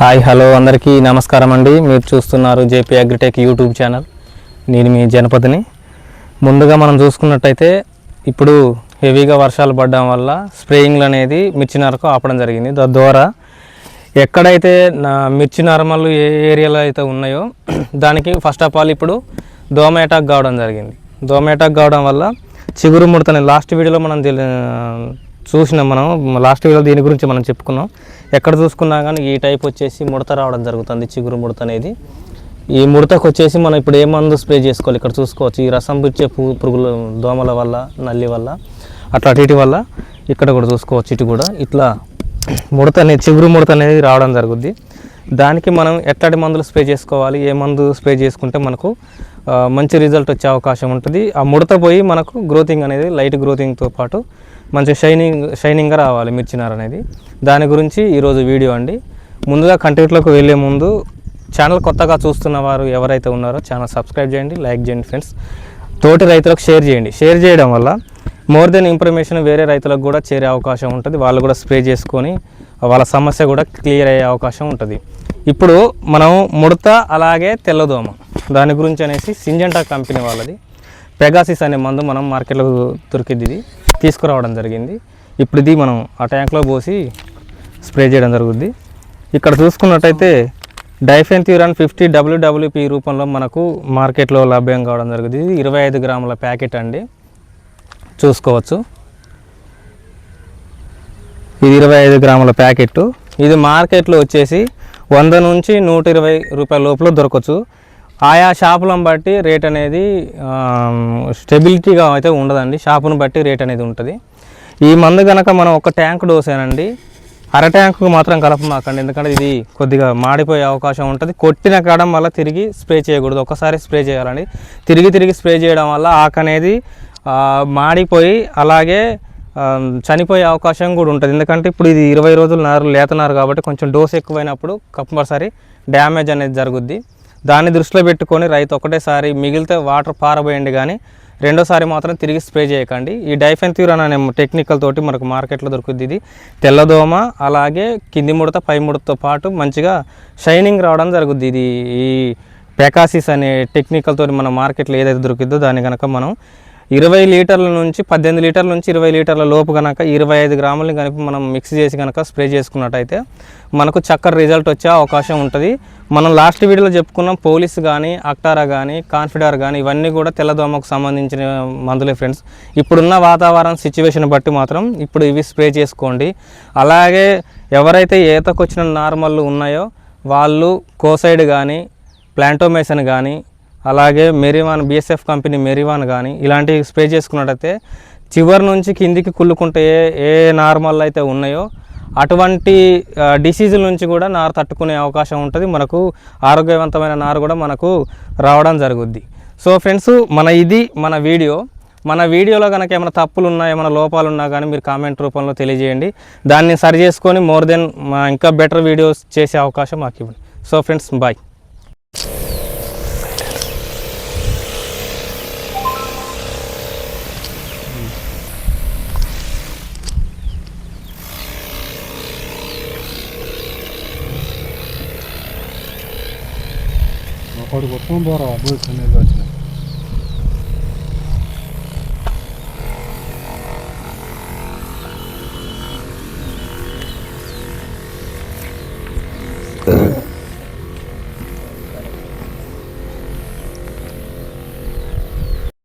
Hi hello అందరికీ నమస్కారం అండి. మీరు చూస్తున్నారు జేపీ అగ్రిటెక్ యూట్యూబ్ ఛానల్. నేను మీ జనపదిని ముందుగా మనం చూసుకున్నట్టయితే ఇప్పుడు హెవీగా వర్షాలు పడడం వల్ల స్ప్రేయింగ్లు అనేది మిర్చి నరకు ఆపడం జరిగింది. తద్వారా ఎక్కడైతే నా మిర్చి నరమలు ఏ ఏరియాలో అయితే ఉన్నాయో దానికి ఫస్ట్ ఆఫ్ ఆల్ ఇప్పుడు దోమ అటాక్ కావడం జరిగింది. దోమ అటాక్ కావడం వల్ల చిగురు ముడతని లాస్ట్ వీడియోలో మనం చూసినాం మనం. లాస్ట్ వీడియో దీని గురించి మనం చెప్పుకున్నాం. ఎక్కడ చూసుకున్నా కానీ ఈ టైప్ వచ్చేసి ముడత రావడం జరుగుతుంది చిగురు ముడత అనేది. ఈ ముడతకు వచ్చేసి మనం ఇప్పుడు ఏ మందు స్ప్రే చేసుకోవాలి? ఇక్కడ చూసుకోవచ్చు. ఈ రసం పిచ్చే పు- పురుగుల దోమల వల్ల నల్లి వల్ల అట్లా అటు ఇటు వల్ల ఇక్కడ కూడా చూసుకోవచ్చు ఇటు కూడా. ఇట్లా ముడత అనేది చిగురు ముడత అనేది రావడం జరుగుద్ది. దానికి మనం ఎట్లాంటి మందులు స్ప్రే చేసుకోవాలి? ఏ మందు స్ప్రే చేసుకుంటే మనకు మంచి రిజల్ట్ వచ్చే అవకాశం ఉంటుంది. ఆ ముడత పోయి మనకు గ్రోతింగ్ అనేది లైట్ గ్రోతింగ్తో పాటు మంచి షైనింగ్ షైనింగ్గా రావాలి మిర్చినార్ అనేది. దాని గురించి ఈరోజు వీడియో అండి. ముందుగా కంటెంట్లోకి వెళ్ళే ముందు ఛానల్ కొత్తగా చూస్తున్న వారు ఎవరైతే ఉన్నారో ఛానల్ సబ్స్క్రైబ్ చేయండి లైక్ చేయండి ఫ్రెండ్స్ తోటి రైతులకు షేర్ చేయండి. షేర్ చేయడం వల్ల మోర్ దెన్ ఇన్ఫర్మేషన్ వేరే రైతులకు కూడా చేరే అవకాశం ఉంటుంది. వాళ్ళు కూడా స్ప్రే చేసుకొని వాళ్ళ సమస్య కూడా క్లియర్ అయ్యే అవకాశం ఉంటుంది. ఇప్పుడు మనం ముడత అలాగే తెల్లదోమ. దాని గురించి అనేసి సింజంటా కంపెనీ వాళ్ళది. పెగాసిస్ అనే మందు మనం మార్కెట్లో దొరికింది ఇది తీసుకురావడం జరిగింది. ఇప్పుడు ఇది మనం ఆ ట్యాంక్లో పోసి స్ప్రే చేయడం జరుగుద్ది. ఇక్కడ చూసుకున్నట్టయితే డైఫెన్థ్యూరాన్ ఫిఫ్టీ డబ్ల్యూడబ్ల్యూపీ రూపంలో మనకు మార్కెట్లో లభ్యం కావడం జరుగుతుంది ఇది ఇరవై ఐదు గ్రాముల ప్యాకెట్ అండి. చూసుకోవచ్చు. ఇది ఇరవై ఐదు గ్రాముల ప్యాకెట్ ఇది మార్కెట్లో వచ్చేసి వంద నుంచి నూట ఇరవై రూపాయల లోపల దొరకవచ్చు ఆయా షాపులను బట్టి రేట్ అనేది స్టెబిలిటీగా అయితే ఉండదండి. షాపును బట్టి రేట్ అనేది ఉంటుంది. ఈ మందు కనుక మనం ఒక ట్యాంక్ డోసేనండి. అర ట్యాంకు మాత్రం కలపమాకండి. ఎందుకంటే ఇది కొద్దిగా మాడిపోయే అవకాశం ఉంటుంది. కొట్టిన కాడ వల్ల తిరిగి స్ప్రే చేయకూడదు. ఒకసారి స్ప్రే చేయాలండి. తిరిగి తిరిగి స్ప్రే చేయడం వల్ల ఆకు అనేది మాడిపోయి అలాగే చనిపోయే అవకాశం కూడా ఉంటుంది. ఎందుకంటే ఇప్పుడు ఇది ఇరవై రోజులు నారు లేతనారు కాబట్టి కొంచెం డోస్ ఎక్కువైనప్పుడు కంపల్సరీ డ్యామేజ్ అనేది జరుగుద్ది. దాన్ని దృష్టిలో పెట్టుకొని రైతు ఒకటేసారి మిగిలితే వాటర్ పారబోయండి కానీ రెండోసారి మాత్రం తిరిగి స్ప్రే చేయకండి. ఈ డైఫెన్థ్యూరాన్ అనే టెక్నికల్ తోటి మనకు మార్కెట్లో దొరుకుద్ది ఇది. తెల్లదోమ అలాగే కింది ముడత పై ముడతతో పాటు మంచిగా షైనింగ్ రావడం జరుగుద్ది. ఇది ఈ పెకాసిస్ అనే టెక్నికల్ తోటి మన మార్కెట్లో ఏదైతే దొరికిద్దో దాన్ని కనుక మనం ఇరవై లీటర్ల నుంచి పద్దెనిమిది లీటర్ల నుంచి ఇరవై లీటర్ల లోపు కనుక ఇరవై ఐదు గ్రాములని కనుక మనం మిక్స్ చేసి కనుక స్ప్రే చేసుకున్నట్టయితే మనకు చక్కర రిజల్ట్ వచ్చే అవకాశం ఉంటుంది. మనం లాస్ట్ వీడియోలో చెప్పుకున్నాం పోలీస్ కానీ అక్టారా కానీ కాన్ఫిడార్ కానీ ఇవన్నీ కూడా తెల్లదోమకు సంబంధించిన మందులే ఫ్రెండ్స్ ఇప్పుడున్న వాతావరణ సిచ్యువేషన్ బట్టి మాత్రం ఇప్పుడు ఇవి స్ప్రే చేసుకోండి. అలాగే ఎవరైతే ఈతకొచ్చిన నార్మల్ ఉన్నాయో వాళ్ళు కోసైడ్ కానీ ప్లాంటోమేషన్ కానీ అలాగే మెరివాన్ బిఎస్ఎఫ్ కంపెనీ మెరివాన్ కానీ ఇలాంటివి స్ప్రే చేసుకున్నట్టయితే చివరి నుంచి కిందికి కుళ్ళుకుంటే ఏ ఏ నార్మల్ అయితే ఉన్నాయో అటువంటి డిసీజుల నుంచి కూడా నారు తట్టుకునే అవకాశం ఉంటుంది. మనకు ఆరోగ్యవంతమైన నారు కూడా మనకు రావడం జరుగుద్ది. సో ఫ్రెండ్స్ మన ఇది మన వీడియో. మన వీడియోలో కనుక ఏమైనా తప్పులు ఉన్నా ఏమైనా లోపాలు ఉన్నా కానీ మీరు కామెంట్ రూపంలో తెలియజేయండి. దాన్ని సరి చేసుకొని మోర్ దెన్ ఇంకా బెటర్ వీడియోస్ చేసే అవకాశం మాకు ఇవ్వండి సో ఫ్రెండ్స్ బాయ్. 버리고 돈 벌어 뭘 전해줘야지